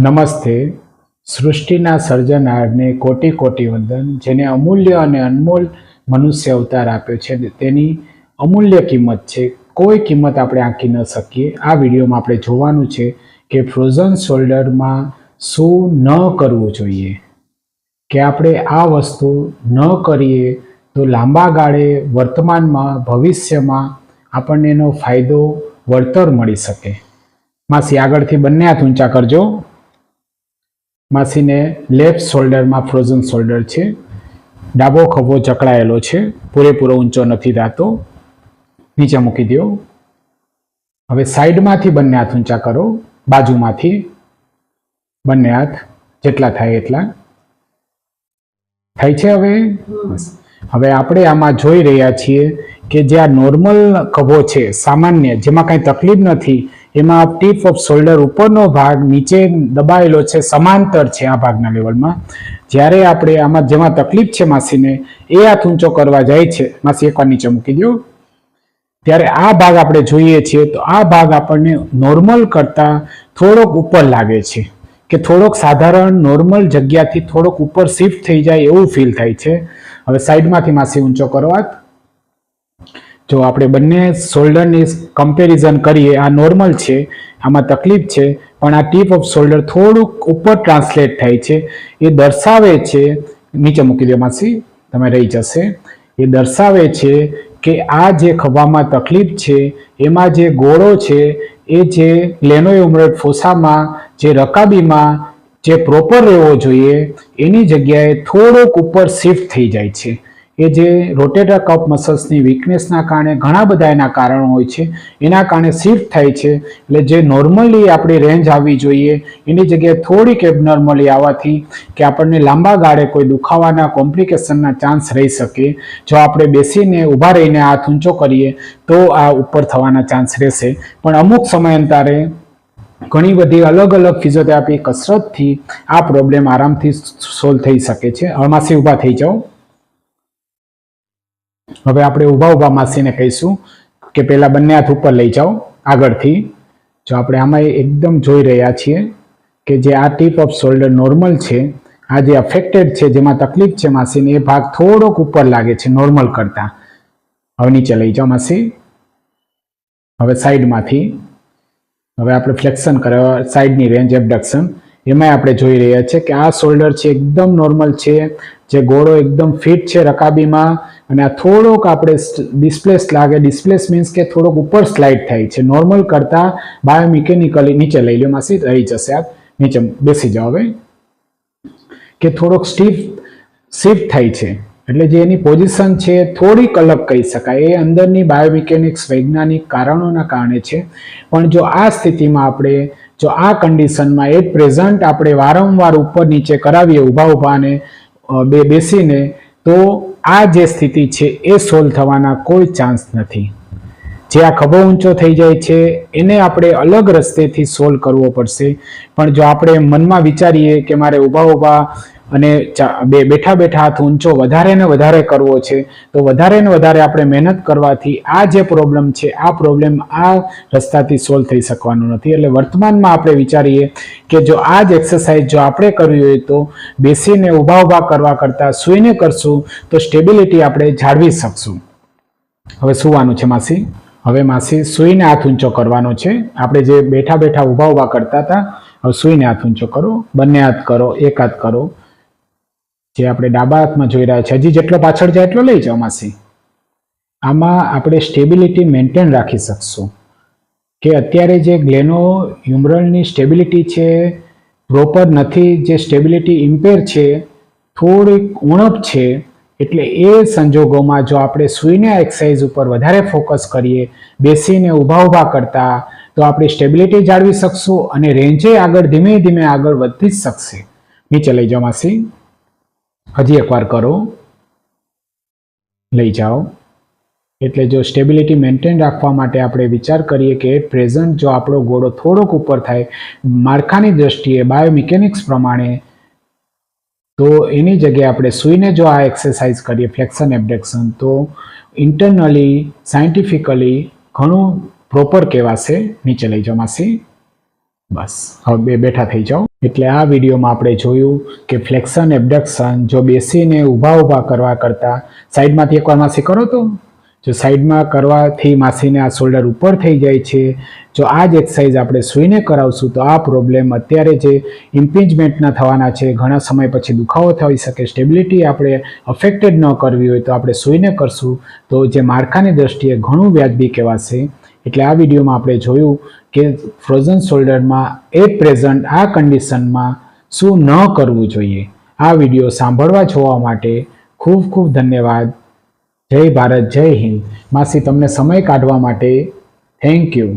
નમસ્તે. સૃષ્ટિના સર્જનારને કોટી કોટી વંદન, જેને અમૂલ્ય અને અનમોલ મનુષ્ય અવતાર આપ્યો છે. તેની અમૂલ્ય કિંમત છે. કોઈ કિંમત આપણે આંકી ન શકીએ. આ વિડીયોમાં આપણે જોવાનું છે કે ફ્રોઝન શોલ્ડરમાં શું ન કરવું જોઈએ. કે આપણે આ વસ્તુ ન કરીએ તો લાંબા ગાળે વર્તમાનમાં, ભવિષ્યમાં આપણને એનો ફાયદો, વળતર મળી શકે. માસી, આગળથી બંને હાથ ઊંચા કરજો. માસીને લેફ્ટ શોલ્ડરમાં ફ્રોઝન શોલ્ડર છે. ડાબો ખભો જકડાયેલો છે. પૂરેપૂરો ઊંચો નથી થતો. નીચે મૂકી દો. હવે સાઈડમાંથી બંને હાથ ઊંચા કરો. બાજુમાંથી બંને હાથ જેટલા થાય એટલા. થાય છે હવે? હવે આપણે આમાં જોઈ રહ્યા છીએ કે જે આ નોર્મલ ખભો છે, સામાન્ય, જેમાં કાંઈ તકલીફ નથી એમાં ટીપ ઓફ શોલ્ડર ઉપરનો ભાગ નીચે દબાયેલો છે, સમાંતર છે આ ભાગના લેવલમાં. જ્યારે આપણે આમાં જેમાં તકલીફ છે માસીને, એ હાથ ઊંચો કરવા જાય છે, માસી એકવાર નીચે મૂકી દો ત્યારે આ ભાગ આપણે જોઈએ છીએ, તો આ ભાગ આપણને નોર્મલ કરતાં થોડોક ઉપર લાગે છે. કે થોડોક સાધારણ, નોર્મલ જગ્યાથી થોડોક ઉપર શિફ્ટ થઈ જાય એવું ફીલ થાય છે. હવે સાઈડમાંથી માસી ઊંચો કરો હાથ. જો આપણે બંને શોલ્ડરની કમ્પેરિઝન કરીએ, આ નોર્મલ છે, આમાં તકલીફ છે, પણ આ ટીપ ઓફ શોલ્ડર થોડુંક ઉપર ટ્રાન્સલેટ થાય છે. એ દર્શાવે છે, નીચે મૂકી દે માસી, તમે રહી જશે. એ દર્શાવે છે કે આ જે ખભામાં તકલીફ છે, એમાં જે ગોળો છે, એ જે ગ્લેનોયુમરટ ફોસામાં, જે રકાબીમાં જે પ્રોપર રહેવો જોઈએ, એની જગ્યાએ થોડોક ઉપર શિફ્ટ થઈ જાય છે. એ જે રોટેટર કપ મસલ્સની વીકનેસના કારણે ઘણા બધા એના કારણો હોય છે. એના કારણે શિફ્ટ થાય છે. એટલે જે નોર્મલી આપણી રેન્જ આવવી જોઈએ, એની જગ્યાએ થોડીક એબનોર્મલી આવવાથી કે આપણને લાંબા ગાળે કોઈ દુખાવાના કોમ્પ્લિકેશનના ચાન્સ રહી શકે. જો આપણે બેસીને ઊભા રહીને હાથ ઊંચો કરીએ, તો આ ઉપર થવાના ચાન્સ રહેશે. પણ અમુક સમયાંતરે ઘણી બધી અલગ અલગ ફિઝિયોથેરાપી કસરતથી આ પ્રોબ્લેમ આરામથી સોલ્વ થઈ શકે છે. હવે ઊભા થઈ જાઓ. હવે આપણે ઊભા ઊભા માસીને કહીશું કે પહેલાં બંને હાથ ઉપર લઈ જાઓ, આગળથી. જો આપણે આમાં એકદમ જોઈ રહ્યા છીએ કે જે આ ટીપ ઓફ શોલ્ડર નોર્મલ છે, આ જે અફેક્ટેડ છે, જેમાં તકલીફ છે માસીને, એ ભાગ થોડોક ઉપર લાગે છે નોર્મલ કરતાં. હવે નીચે લઈ જાઓ માસી. હવે સાઈડમાંથી. હવે આપણે ફ્લેક્શન કરવા સાઈડની રેન્જ એબડક્શન. એમાંય આપણે જોઈ રહ્યા છીએ કે આ શોલ્ડર છે એકદમ નોર્મલ છે, જે ઘોડો એકદમ ફિટ છે રકાબીમાં અને આ થોડોક આપણે ડિસ્પ્લેસ લાગે. ડિસ્પ્લેસ મીન્સ કે થોડોક ઉપર સ્લાઇડ થાય છે. નોર્મલ કરતાં બાયોમિકેનિકલી નીચે લઈ લો. માસી રહી જશે આપ નીચે બેસી જાઓ હવે. કે થોડોક સ્ટીફ શિફ્ટ થાય છે. એટલે જે એની પોઝિશન છે, થોડીક અલગ કહી શકાય. એ અંદરની બાયોમિકેનિક્સ વૈજ્ઞાનિક કારણોના કારણે છે. પણ જો આ સ્થિતિમાં આપણે, જો આ કન્ડિશનમાં એટ પ્રેઝન્ટ આપણે વારંવાર ઉપર નીચે કરાવીએ, ઊભા ઊભાને બે બેસીને, તો આ જે સ્થિતિ છે, એ સોલ્વ થવાના કોઈ ચાન્સ નથી. જે આ ખભો ઊંચો થઈ જાય છે, એને આપણે અલગ રસ્તેથી સોલ્વ કરવો પડશે. પણ જો આપણે મનમાં વિચારીએ કે મારે ઊભા ઊભા અને બે, બેઠા બેઠા હાથ ઊંચો વધારે ને વધારે કરવો છે, તો વધારે ને વધારે આપણે મહેનત કરવાથી આ જે પ્રોબ્લેમ છે, આ પ્રોબ્લેમ આ રસ્તાથી સોલ્વ થઈ શકવાનો નથી. એટલે વર્તમાનમાં આપણે વિચારીએ કે જો આ જ એક્સરસાઇઝ જો આપણે કરવી હોય તો બેસીને ઊભા ઊભા કરવા કરતાં સૂઈને કરશું તો સ્ટેબિલિટી આપણે જાળવી શકશું. હવે સુવાનું છે માસી? હવે માસી સૂઈને હાથ ઊંચો કરવાનો છે. આપણે જે બેઠા બેઠા ઊભા ઊભા કરતા હતા, હવે સૂઈને હાથ ઊંચો કરો. બંને હાથ કરો, એક હાથ કરો. જે આપણે ડાબા હાથમાં જોઈ રહ્યા છે, હજી જેટલો પાછળ જાય એટલો લઈ જાઓ માસી. આમાં આપણે સ્ટેબિલિટી મેન્ટેન રાખી શકશું. કે અત્યારે જે ગ્લેનો હ્યુમરલની સ્ટેબિલિટી છે, પ્રોપર નથી, જે સ્ટેબિલિટી ઇમ્પેર છે, થોડીક ઉણપ છે, એટલે એ સંજોગોમાં જો આપણે સૂઈને એક્સરસાઇઝ ઉપર વધારે ફોકસ કરીએ, બેસીને ઊભા ઊભા કરતા, તો આપણી સ્ટેબિલિટી જાળવી શકશું અને રેન્જે આગળ ધીમે ધીમે આગળ વધી જ શકશે. નીચે લઈ જાઓ માસી. હજી એકવાર કરો. લઈ જાઓ. એટલે જો સ્ટેબિલિટી મેન્ટેન રાખવા માટે આપણે વિચાર કરીએ કે પ્રેઝન્ટ જો આપણો ઘોડો થોડોક ઉપર થાય, માળખાની દ્રષ્ટિએ બાયોમિકેનિક્સ પ્રમાણે, તો એની જગ્યાએ આપણે સૂઈને જો આ એક્સરસાઇઝ કરીએ ફ્લેક્શન એબડક્શન તો ઇન્ટરનલી સાયન્ટિફિકલી ઘણું પ્રોપર કહેવાશે, નીચે લઈ જાઓ માસી બસ. હવે બે બેઠા થઈ જાઓ. એટલે આ વિડીયોમાં આપણે જોયું કે ફ્લેક્શન એબડક્શન જો બેસીને ઊભા ઊભા કરવા કરતાં સાઈડમાંથી એકવાર માસી કરો તો. જો સાઈડમાં કરવાથી માસીને આ શોલ્ડર ઉપર થઈ જાય છે. જો આ જ એક્સરસાઇઝ આપણે સૂઈને કરાવશું તો આ પ્રોબ્લેમ અત્યારે જે ઇમ્પિંજમેન્ટના થવાના છે, ઘણા સમય પછી દુખાવો થઈ શકે સ્ટેબિલિટી આપણે અફેક્ટેડ ન કરવી હોય તો આપણે સૂઈને કરશું. તો જે માળખાની દ્રષ્ટિએ ઘણું વ્યાજબી કહેવાશે. એટલે આ વિડીયોમાં આપણે જોયું કે ફ્રોઝન શોલ્ડરમાં એટ પ્રેઝન્ટ આ કન્ડિશનમાં શું ન કરવું જોઈએ. આ વીડિયો સાંભળવા જોવા માટે ખૂબ ખૂબ ધન્યવાદ. જય ભારત, જય હિન્દ. માસી, તમને સમય કાઢવા માટે થેન્ક યુ